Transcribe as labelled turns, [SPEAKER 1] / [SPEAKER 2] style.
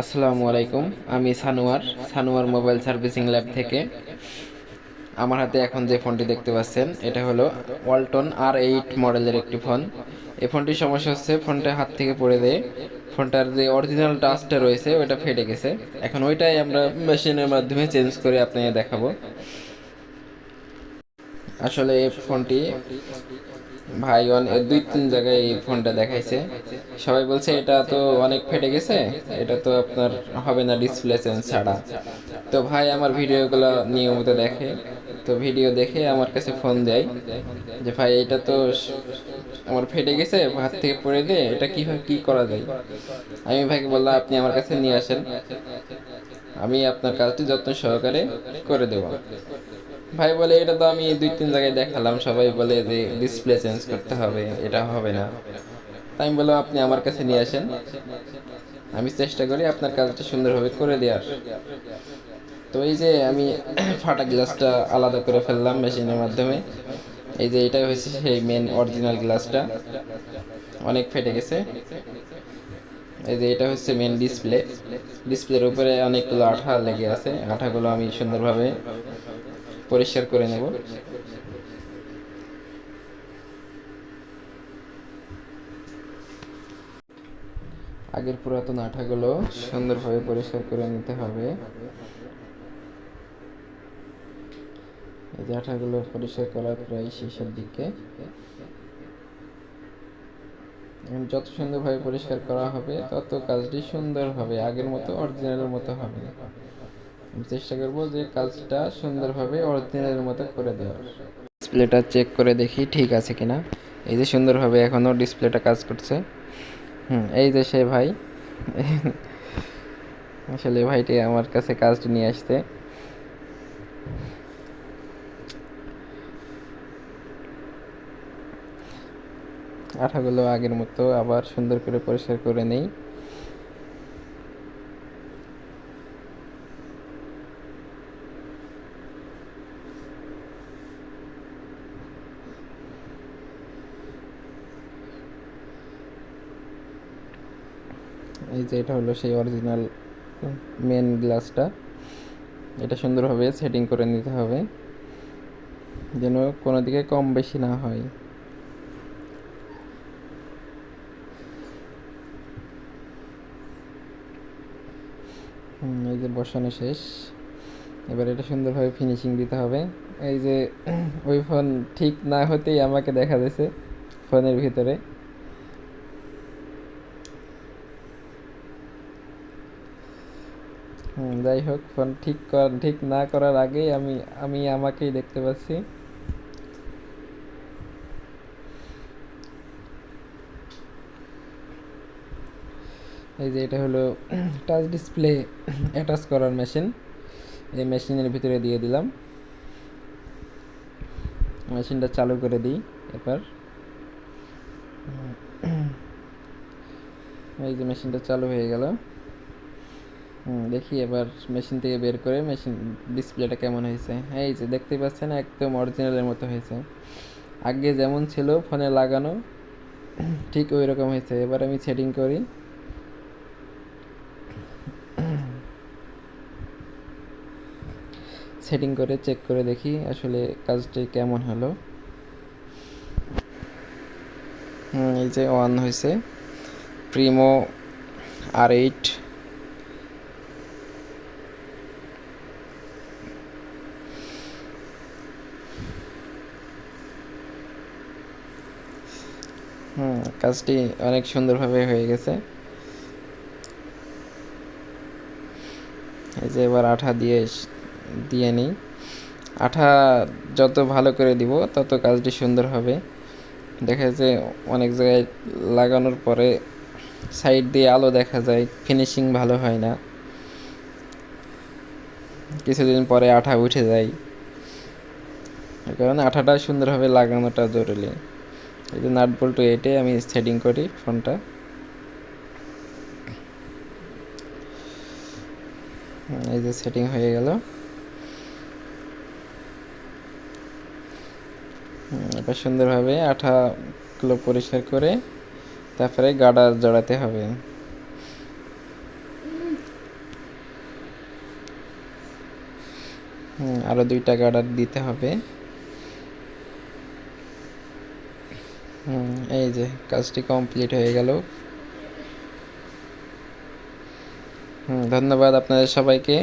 [SPEAKER 1] আসসালামু আলাইকুম, আমি Sanowar Sanowar mobile servicing lab থেকে। আমার হাতে এখন যে ফোনটি দেখতে পাচ্ছেন, এটা হলো ওয়ালটন আর এইট মডেলের একটি ফোন। এই ফোনটির সমস্যা হচ্ছে, ফোনটা হাত থেকে পড়ে দেয়। ফোনটার যে অরিজিনাল টাচটা রয়েছে ওইটা ফেটে গেছে। এখন ওইটাই আমরা মেশিনের মাধ্যমে চেঞ্জ করে আপনাকে দেখাবো। আসলে এই ফোনটি ভাই অন- দুই তিন জায়গায় এই ফোনটা দেখাইছে। সবাই বলছে, এটা তো অনেক ফেটে গেছে, এটা তো আপনার হবে না ডিসপ্লে চেঞ্জ ছাড়া। তো ভাই আমার ভিডিওগুলো নিয়মিত দেখে, তো ভিডিও দেখে আমার কাছে ফোন দেয় যে, ভাই, এটা তো আমার ফেটে গেছে, হাত থেকে পড়ে দিয়ে এটা কীভাবে কী করা যায়? আমি ভাইকে বললাম, আপনি আমার কাছে নিয়ে আসেন। আমি আপনার কাজটি যত্ন সহকারে করে দেবো। ভাই বলে, এটা তো আমি দুই তিন জায়গায় দেখালাম। সবাই বলে যে ডিসপ্লে চেঞ্জ করতে হবে, এটা হবে না। তাই আমি বললাম, আপনি আমার কাছে নিয়ে আসেন। আমি চেষ্টা করি আপনার কাজটা সুন্দরভাবে করে দেওয়ার। তো এই যে আমি ফাটা গ্লাসটা আলাদা করে ফেললাম মেশিনের মাধ্যমে। এই যে এটাই হয়েছে সেই মেন অরিজিনাল গ্লাসটা। অনেক ফেটে গেছে। এই যে এটা হচ্ছে মেন ডিসপ্লে ডিসপ্লের উপরে অনেকগুলো আঠা লেগে আছে। আঠাগুলো আমি সুন্দরভাবে পরিষ্কার করে নেব। আগের পুরাতন আঠাগুলো সুন্দরভাবে পরিষ্কার করে নিতে হবে। এই যে আঠাগুলো পরিষ্কার করা প্রায় শেষের দিকে। যত সুন্দরভাবে পরিষ্কার করা হবে, তত কাজটি সুন্দর হবে, আগের মতো অরিজিনালের মতো হবে। আমি চেষ্টা করব যে কাজটা সুন্দরভাবে অরিজিনালের মতো করে দেওয়ার। ডিসপ্লেটা চেক করে দেখি ঠিক আছে কিনা। এই যে সুন্দরভাবে এখনও ডিসপ্লেটা কাজ করছে। হুম, এই যে সে ভাই। আসলে ভাইটি আমার কাছে কাজটি নিয়ে আসতে আঠাগুলো আগের মতো আবার সুন্দর করে পরিষ্কার করে নেই। এই যে এটা হলো সেই অরিজিনাল মেন গ্লাসটা এটা সুন্দরভাবে সেটিং করে নিতে হবে। যেন কোনো দিকে কম বেশি না হয়। এই যে বসানো শেষ। এবার এটা সুন্দরভাবে ফিনিশিং দিতে হবে। এই যে ওই ফোন ঠিক না হতেই আমাকে দেখা যাচ্ছে ফোনের ভিতরে। যাই হোক ফোন ঠিক কর ঠিক না করার আগেই আমি আমি আমাকেই দেখতে পাচ্ছি। এই যে এটা হলো টাচ ডিসপ্লে অ্যাটাচ করার মেশিন এই মেশিনের ভিতরে দিয়ে দিলাম। মেশিনটা চালু করে দিই এবার এই যে মেশিনটা চালু হয়ে গেল। দেখি এবার মেশিন থেকে বের করে মেশিন ডিসপ্লেটা কেমন হয়েছে। এই যে দেখতেই পাচ্ছেন একদম অরিজিনালের মতো হয়েছে। আগে যেমন ছিল ফোনে লাগানো, ঠিক ওই রকম হয়েছে। এবার আমি সেটিং করি। সেটিং করে চেক করে দেখি আসলে কাজটি কেমন হলো। এই যে ওয়ান হয়েছে প্রিমো আর এইট হুম, কাজটি অনেক সুন্দরভাবে হয়ে গেছে। এই যে এবার আঠা দিয়ে দিয়ে নিই। আঠা যত ভালো করে দিব, তত কাজটি সুন্দর হবে। দেখা যাচ্ছে অনেক জায়গায় লাগানোর পরে সাইড দিয়ে আলো দেখা যায় ফিনিশিং ভালো হয় না। কিছুদিন পরে আঠা উঠে যায়। কারণে আঠাটা সুন্দরভাবে লাগানোটা জরুরি। এই যে নাট বল্টু এটে আমি সেটিং করি ফোনটা। এই যে সেটিং হয়ে গেল। তারপর সুন্দরভাবে আঠাগুলো পরিষ্কার করে তারপরে গাডার জড়াতে হবে। আরও দুইটা গাডার দিতে হবে। এই যে কাজটি কমপ্লিট হয়ে গেল। ধন্যবাদ আপনাদের সবাইকে।